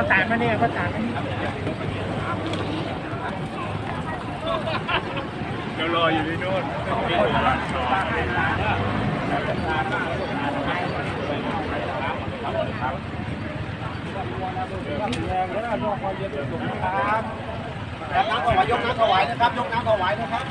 ประสานมาเนี่ยประสานมานี่เดี๋ยวรออยู่ที่นู่นครับน้ำถวายยกน้ำถวายนะครับ ยกน้ำถวายนะครับ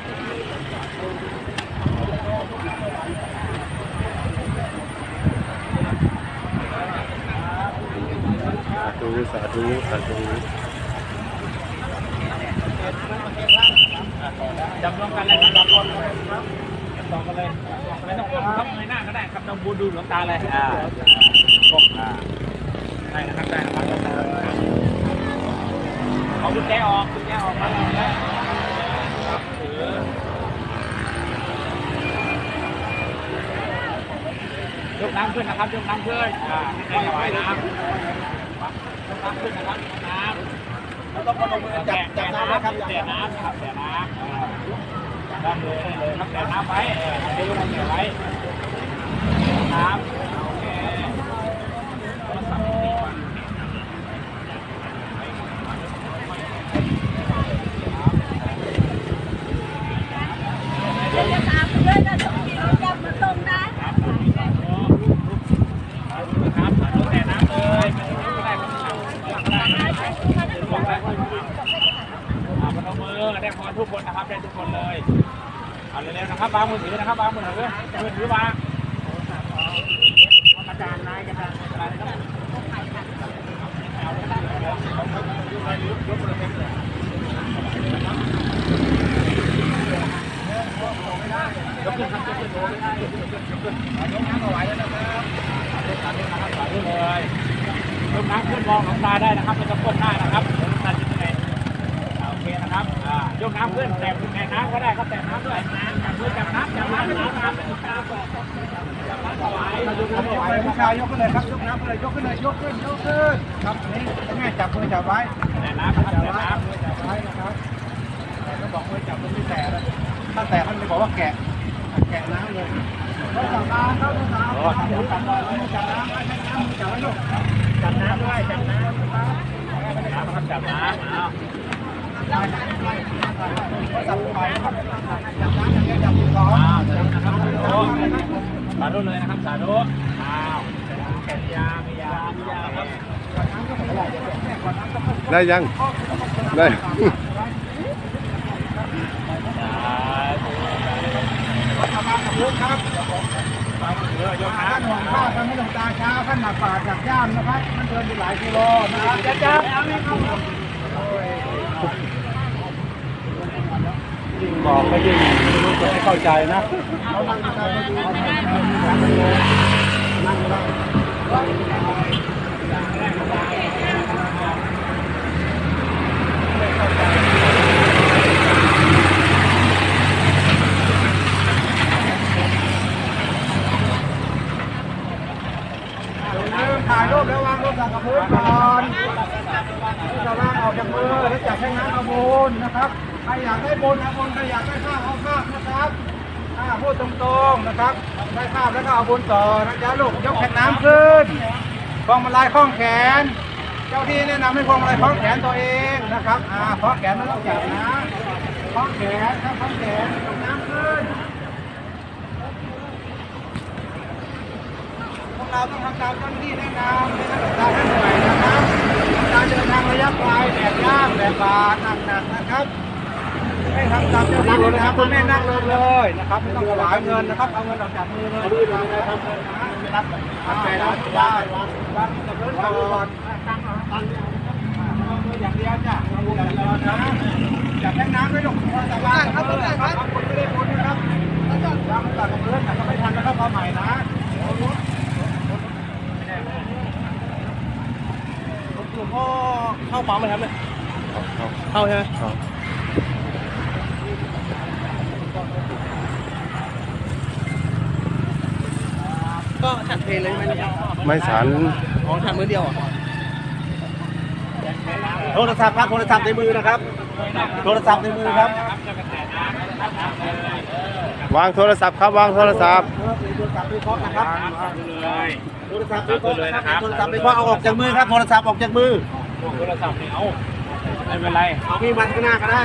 สา ธุสาธุสาธุจับรวมกันเลยครับจับรวมกันเลยครับจับรวมกันเลยไม่ต้องก้มครับไม่หน้าก็ได้ครับต้องบูดูหลวงตาเลยอ่าก้มอ่าได้นะครับได้นะครับเอากุญแจออกกุญแจออกมาเลยนะถือยกน้ำขึ้นนะครับยกน้ำขึ้นอ่าให้ถวนะครับ เราต้องพนมมือจับจับน้ำนะครับแช่น้ำครับแช่น้ำได้เลยได้เลยครับแช่น้ำไว้เออให้ลูกแช่ไว้น้ำโอเคครับลูกแช่น้ำเลยไม่ได้ไม่ได้ไม่ได้พนมมือได้พอทุกคนนะครับ ได้ทุกคนเลยเอาเร็วๆนะครับวางมือถือนะครับวางมือถือมือถือวางอาจารย์นายกันนะยกขึ้นครับยกขึ้นยกน้ำถวายแล้วนะครับยกน้ำนะครับถวายเลยยกน้ำขึ้นมองหลวงตาได้นะครับไม่ต้องก้มหน้านะครับเดี๋ยวลวงตาจะเหนื่อยอ่าโอเคนะครับ ยกน้ำขึ้นแต่แตะน้ำก็ได้ครับแตะน้ำด้วยจับมือจับน้ำจับน้ำจับน้ำน้ำจับน้ำถวายยกน้ำถวายผู้ชายยกขึ้นเลยครับยกน้ำขึ้นเลยยกขึ้นเลยยกขึ้นยกขึ้นครับนนี้ง่ายจับมือจับไว้แตะน้ำจับไว้น้ำจับไว้นะครับแต่ก็บอกมือจับมันไม่แตะแล้วถ้าแตะมันจะบอกว่าแกะแกะน้ำเลยเขาจับน้ำเขาจับน้ำเขาจับน้ำจับน้ำจับน้ำให้น้ำจับไว้ลูกจับน้ำด้วยจับน้ำจับน้ำครับจับน้ำเอาจับไปครับจับน้ำ สองอ้าวสาธุนะครับสาธุสาธุเลยนะครับสาธุอ้าวแกะยามียามียาครับได้ยัง ได้ครับท่านหวังข้าวทำให้หลวงตาเช้าท่านหนักป่าจากย่ามนะครับท่านเดินไปหลายกิโลนะครับจ้าจ้าเอาไหมครั บอกก็ยิ่งไม่รู้จะไม่เข้าใจนะนั่งกันไปดูถ่ายรูปแล้ววางรูปจากกับพื้นก่อนจะวางออกจากมือแล้วจับให้ น้ำเอาบุญนะครับ ใครอยากได้บุญเอาบุญใครอยากได้ข้าวเอาข้าวนะครับอ่าพูดตรงๆนะครับ ได้ข้าวแล้วก็เอาบุญต่อนะจ๊ะลูกยกแผ่นน้ำขึ้นพวงมาลัยคล้องแขน เจ้าที่แนะนำให้พวงมาลัยคล้องแขนตัวเองนะครับอ่าคล้องแขนไม่ต้องจับนะคล้องแขนครับคล้องแขนยกน้ำขึ้นพวกเราต้องทำตามเจ้าหน้าที่แนะนำไม่งั้นเราท่านเหนื่อยนะครับ การเดินทางระยะไกลแดดยากแดดบาดหนักๆนะครับ ให้ทำตามเจ้าหน้าที่นะครับคุณแม่นั่งลงเลยนะครับไม่ต้องถวายเงินนะครับ เอาเงินออกจากมือเลยดูดูเลยทำเงินนะไม่รับตั้งใจรับได้วางกับพื้นก่อนตั้งตั้งเอามืออย่างเดียวจ้ะเอามืออย่างเดียวนะจับแท่งน้ำไว้ลูกแต่ว่าครับคุณไม่ได้บุญนะครับวางกับพื้นแต่ก็ไม่ทันนะครับเอาใหม่นะ หลวงพ่อเข้าปั๊มไหมครับเนี่ยเข้าใช่ไหมก็ฉัดเพลเลยไหมเนี่ยไม่สันอ๋อฉัดมือเดียวอะโทรศัพท์ครับโทรศัพท์ในมือนะครับ โทรศัพท์ในมือครับ วางโทรศัพท์ครับวางโทรศัพท์โทรศัพท์วิเคราะห์นะครับเลยโทรศัพท์วิเคราะห์นะครับโทรศัพท์วิเคราะห์เอาออกจากมือครับโทรศัพท์ออกจากมือ พวกโทรศัพท์เนี่ยเอาไม่เป็นไร เอามีดมันข้างหน้าก็ได้